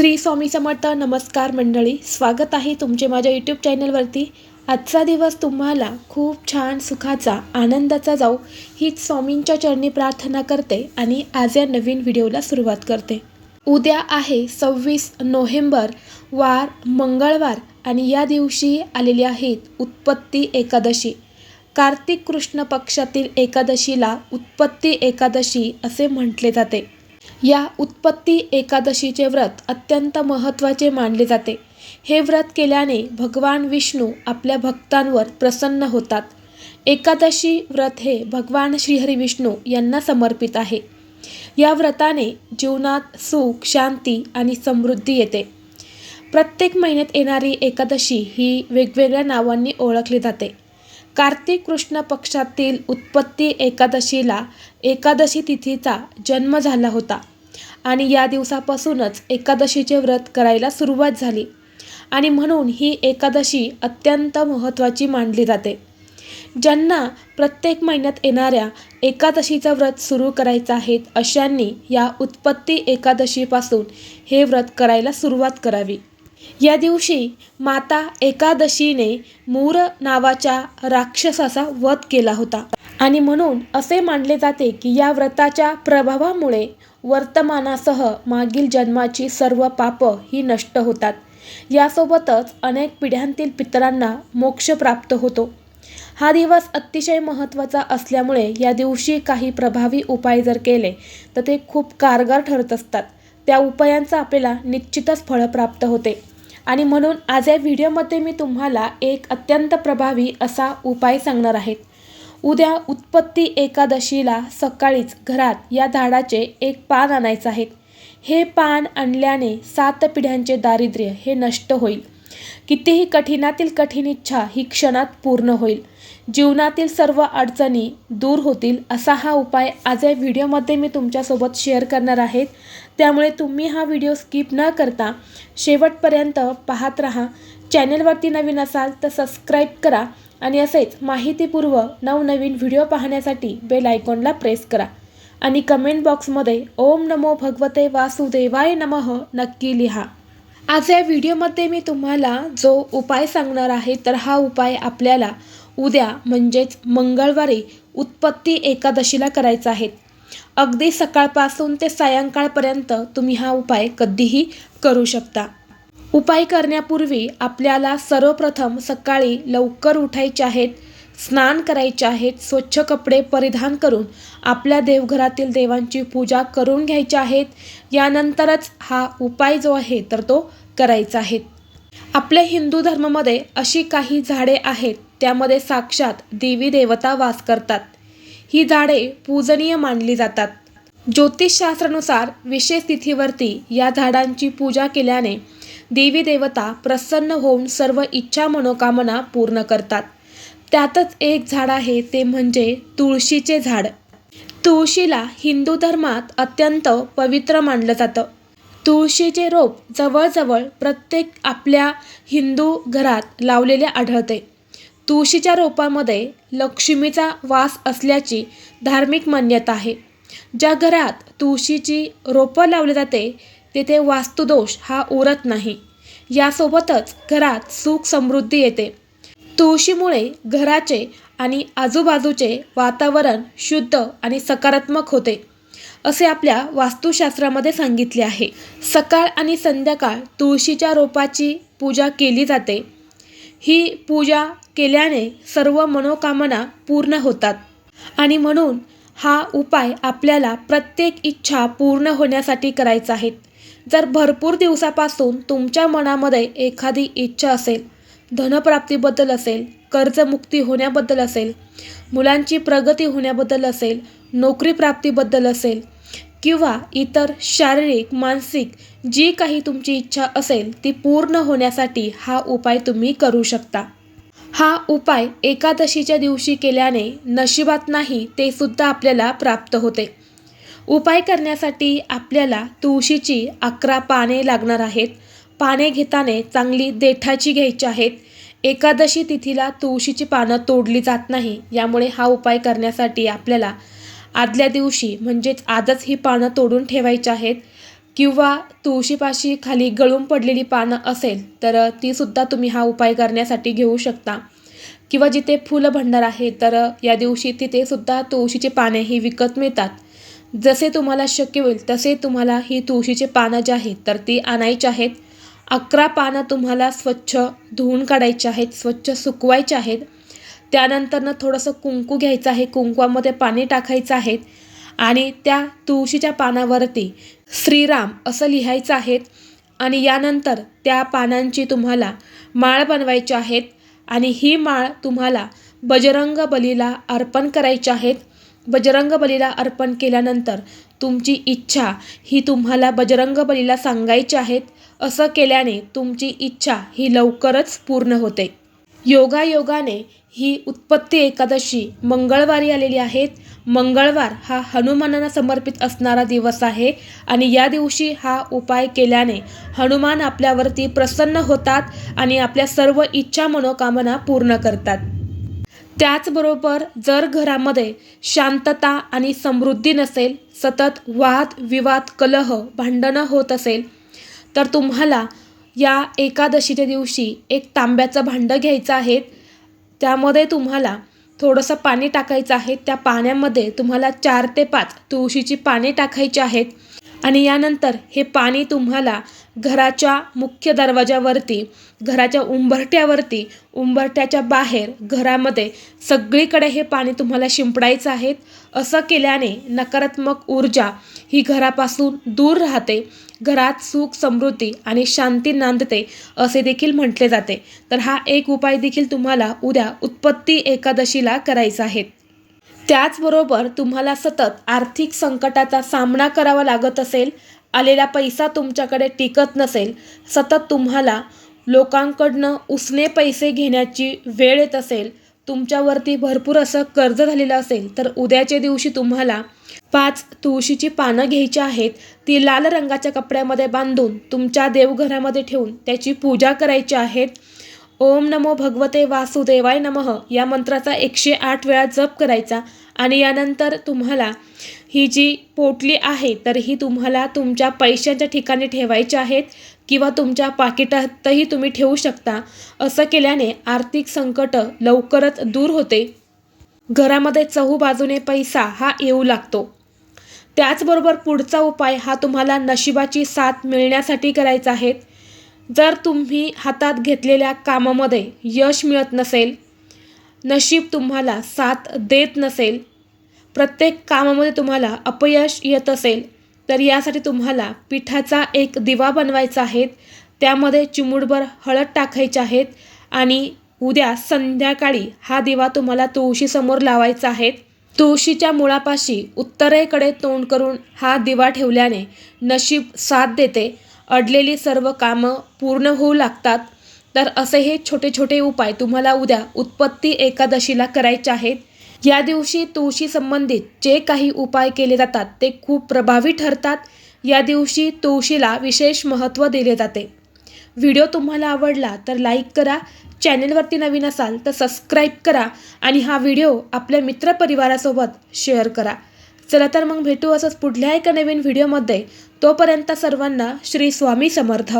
श्री स्वामी समर्थ नमस्कार मंडळी स्वागत आहे तुमचे माझ्या यूट्यूब चॅनलवरती आजचा दिवस तुम्हाला खूप छान सुखाचा आनंदाचा जाऊ हीच स्वामींच्या चरणी प्रार्थना करते आणि आज या नवीन व्हिडिओला सुरुवात करते. उद्या आहे सव्वीस नोव्हेंबर वार मंगळवार आणि या दिवशी आलेली आहेत उत्पत्ती एकादशी. कार्तिक कृष्ण पक्षातील एकादशीला उत्पत्ती एकादशी असे म्हटले जाते. या उत्पत्ती एकादशीचे व्रत अत्यंत महत्त्वाचे मानले जाते. हे व्रत केल्याने भगवान विष्णू आपल्या भक्तांवर प्रसन्न होतात. एकादशी व्रत हे भगवान श्रीहरी विष्णू यांना समर्पित आहे. या व्रताने जीवनात सुख शांती आणि समृद्धी येते. प्रत्येक महिन्यात येणारी एकादशी ही वेगवेगळ्या नावांनी ओळखली जाते. कार्तिक कृष्ण पक्षातील उत्पत्ती एकादशीला एकादशी तिथीचा जन्म झाला होता. आणि या दिवसापासूनच एकादशीचे व्रत करायला सुरुवात झाली. आणि म्हणून ही एकादशी अत्यंत महत्त्वाची मानली जाते. ज्यांना प्रत्येक महिन्यात येणाऱ्या एकादशीचं व्रत सुरू करायचं आहे अशांनी या उत्पत्ती एकादशीपासून हे व्रत करायला सुरुवात करावी. या दिवशी माता एकादशीने मूर नावाच्या राक्षसाचा वध केला होता. आणि म्हणून असे मानले जाते की या व्रताच्या प्रभावामुळे वर्तमानासह मागील जन्माची सर्व पापं ही नष्ट होतात. यासोबतच अनेक पिढ्यांतील पितरांना मोक्ष प्राप्त होतो. हा दिवस अतिशय महत्त्वाचा असल्यामुळे या दिवशी काही प्रभावी उपाय जर केले तर ते खूप कारगर ठरत असतात. त्या उपायांचा आपल्याला निश्चितच फळ प्राप्त होते. आणि म्हणून आज या व्हिडिओमध्ये मी तुम्हाला एक अत्यंत प्रभावी असा उपाय सांगणार आहेत उद्या उत्पत्ती एकादशीला सकाळीच घरात या झाडाचे एक पान आणायचं आहे. हे पान आणल्याने सात पिढ्यांचे दारिद्र्य हे नष्ट होईल. कितीही कठीणातील कठीण इच्छा ही क्षणात पूर्ण होईल. जीवनातील सर्व अडचणी दूर होतील असा हा उपाय आज या व्हिडिओमध्ये मी तुमच्यासोबत शेअर करणार आहेत त्यामुळे तुम्ही हा व्हिडिओ स्किप न करता शेवटपर्यंत पाहत राहा. चॅनलवरती नवीन असाल तर सबस्क्राईब करा. आणि असेच माहितीपूर्व नवनवीन व्हिडिओ पाहण्यासाठी बेल आयकॉनला प्रेस करा. आणि कमेंट बॉक्समध्ये ओम नमो भगवते वासुदेवाय नमः नक्की लिहा. आज या व्हिडिओमध्ये मी तुम्हाला जो उपाय सांगणार आहे तर हा उपाय आपल्याला उद्या म्हणजेच मंगळवारी उत्पत्ती एकादशीला करायचा आहे. अगदी सकाळपासून ते सायंकाळपर्यंत तुम्ही हा उपाय कधीही करू शकता. उपाय करण्यापूर्वी आपल्याला सर्वप्रथम सकाळी लवकर उठायचे आहेत स्नान करायचे आहेत स्वच्छ कपडे परिधान करून आपल्या देवघरातील देवांची पूजा करून घ्यायची आहेत. यानंतरच हा उपाय जो आहे तर तो करायचा आहे. आपल्या हिंदू धर्मामध्ये अशी काही झाडे आहेत त्यामध्ये साक्षात देवी देवता वास करतात. ही झाडे पूजनीय मानली जातात. ज्योतिषशास्त्रानुसार विशेष तिथीवरती या झाडांची पूजा केल्याने देवी देवता प्रसन्न होऊन सर्व इच्छा मनोकामना पूर्ण करतात. त्यातच एक झाड आहे ते म्हणजे तुळशीचे झाड. तुळशीला हिंदू धर्मात अत्यंत पवित्र मानलं जातं. तुळशीचे रोप जवळजवळ प्रत्येक आपल्या हिंदू घरात लावलेले आढळते. तुळशीच्या रोपामध्ये लक्ष्मीचा वास असल्याची धार्मिक मान्यता आहे. ज्या घरात तुळशीची रोपं लावली जाते तेथे वास्तुदोष हा उरत नाही. यासोबतच घरात सुख समृद्धी येते. तुळशीमुळे घराचे आणि आजूबाजूचे वातावरण शुद्ध आणि सकारात्मक होते असे आपल्या वास्तुशास्त्रामध्ये सांगितले आहे. सकाळ आणि संध्याकाळ तुळशीच्या रोपाची पूजा केली जाते. ही पूजा केल्याने सर्व मनोकामना पूर्ण होतात आणि म्हणून हा उपाय आपल्याला प्रत्येक इच्छा पूर्ण होण्यासाठी करायचा आहे. जर भरपूर दिवसापासून तुमच्या मनामध्ये एखादी इच्छा असेल धनप्राप्तीबद्दल असेल कर्जमुक्ती होण्याबद्दल असेल मुलांची प्रगती होण्याबद्दल असेल नोकरी प्राप्तीबद्दल असेल किंवा इतर शारीरिक मानसिक जी काही तुमची इच्छा असेल ती पूर्ण होण्यासाठी हा उपाय तुम्ही करू शकता. हा उपाय एकादशीच्या दिवशी केल्याने नशिबात नाही ते सुद्धा आपल्याला प्राप्त होते. उपाय करण्यासाठी आपल्याला तुळशीची अकरा पाने लागणार आहेत. पाने घेताना चांगली देठाची घ्यायची आहेत. एकादशी तिथीला तुळशीची पानं तोडली जात नाही. यामुळे हा उपाय करण्यासाठी आपल्याला आदल्या दिवशी म्हणजेच आजच ही पानं तोडून ठेवायची आहेत. किंवा तुळशीपाशी खाली गळून पडलेली पानं असेल तर तीसुद्धा तुम्ही हा उपाय करण्यासाठी घेऊ शकता. किंवा जिथे फुलं भंडार आहे तर या दिवशी तिथेसुद्धा तुळशीची पाने ही विकत मिळतात. जसे तुम्हाला शक्य होईल तसे तुम्हाला ही तुळशीचे पानं जी आहेत तर ती आणायची आहेत. अकरा पानं तुम्हाला स्वच्छ धुवून काढायची आहेत स्वच्छ सुकवायचे आहेत. त्यानंतरनं थोडंसं कुंकू घ्यायचं आहे कुंकवामध्ये पाणी टाकायचं आहे आणि त्या तुळशीच्या पानावरती श्रीराम असं लिहायचं आहे आणि यानंतर त्या पानांची तुम्हाला माळ बनवायची आहेत आणि ही माळ तुम्हाला बजरंग बलीला अर्पण करायची आहेत. बजरंग बलीला अर्पण केल्यानंतर तुमची इच्छा ही तुम्हाला बजरंग बलीला सांगायची आहेत असं केल्याने तुमची इच्छा ही लवकरच पूर्ण होते. योगायोगाने ही उत्पत्ती एकादशी मंगळवारी आलेली आहेत. मंगळवार हा हनुमानांना समर्पित असणारा दिवस आहे आणि या दिवशी हा उपाय केल्याने हनुमान आपल्यावरती प्रसन्न होतात आणि आपल्या सर्व इच्छा मनोकामना पूर्ण करतात. त्याचबरोबर जर घरामध्ये शांतता आणि समृद्धी नसेल सतत वाद विवाद कलह भांडणं होत असेल तर तुम्हाला या एकादशीच्या दिवशी एक तांब्याचं भांडं घ्यायचं आहे. त्यामध्ये तुम्हाला थोडंसं पाणी टाकायचं आहे. त्या पाण्यामध्ये तुम्हाला चार ते पाच तुळशीची पाने टाकायची आहेत. आणि यानंतर हे पाणी तुम्हाला घराच्या मुख्य दरवाजावरती घराच्या उंबरट्यावरती उंबरट्याच्या बाहेर घरामध्ये सगळीकडे हे पाणी तुम्हाला शिंपडायचं आहे. असं केल्याने नकारात्मक ऊर्जा ही घरापासून दूर राहते. घरात सुख समृद्धी आणि शांती नांदते असे देखील म्हटले जाते. तर हा एक उपाय देखील तुम्हाला उद्या उत्पत्ती एकादशीला करायचा आहे. त्याचबरोबर तुम्हाला सतत आर्थिक संकटाचा सामना करावा लागत असेल आलेला पैसा तुमच्याकडे टिकत नसेल सतत तुम्हाला लोकांकडनं उसने पैसे घेण्याची वेळ येत असेल तुमच्यावरती भरपूर असं कर्ज झालेलं असेल तर उद्याच्या दिवशी तुम्हाला पाच तुळशीची पानं घ्यायची आहेत ती लाल रंगाच्या कपड्यामध्ये बांधून तुमच्या देवघरामध्ये ठेवून त्याची पूजा करायची आहेत. ओम नमो भगवते वासुदेवाय नमः या मंत्राचा एकशे आठ वेळा जप करायचा. आणि यानंतर तुम्हाला ही जी पोटली आहे तर ही तुम्हाला तुमच्या पैशांच्या ठिकाणी ठेवायची आहेत किंवा तुमच्या पाकिटातही तुम्ही ठेवू शकता. असं केल्याने आर्थिक संकट लवकरच दूर होते. घरामध्ये चहूबाजूने पैसा हा येऊ लागतो. त्याचबरोबर पुढचा उपाय हा तुम्हाला नशिबाची साथ मिळण्यासाठी करायचा आहे. जर तुम्ही हातात घेतलेल्या कामामध्ये यश मिळत नसेल नशीब तुम्हाला साथ देत नसेल प्रत्येक कामामध्ये तुम्हाला अपयश येत असेल तर यासाठी तुम्हाला पिठाचा एक दिवा बनवायचा आहे. त्यामध्ये चिमूटभर हळद टाकायचे आहेत आणि उद्या संध्याकाळी हा दिवा तुम्हाला तुळशीसमोर लावायचा आहे. तुळशीच्या मुळापाशी उत्तरेकडे तोंड करून हा दिवा ठेवल्याने नशीब साथ देते. अडलेली सर्व कामं पूर्ण होऊ लागतात. तर असे हे छोटे छोटे उपाय तुम्हाला उद्या उत्पत्ती एकादशीला करायचे आहेत. या दिवशी तुळशी संबंधित जे काही उपाय केले जातात ते खूप प्रभावी ठरतात. या दिवशी तुळशीला विशेष महत्त्व दिले जाते. व्हिडिओ तुम्हाला आवडला तर लाईक करा चॅनलवरती नवीन असाल तर सबस्क्राईब करा आणि हा व्हिडिओ आपल्या मित्रपरिवारासोबत शेअर करा. चला तर मग भेटू असंच पुढल्या एका नवीन व्हिडिओमध्ये. तोपर्यंत सर्वांना श्री स्वामी समर्थ.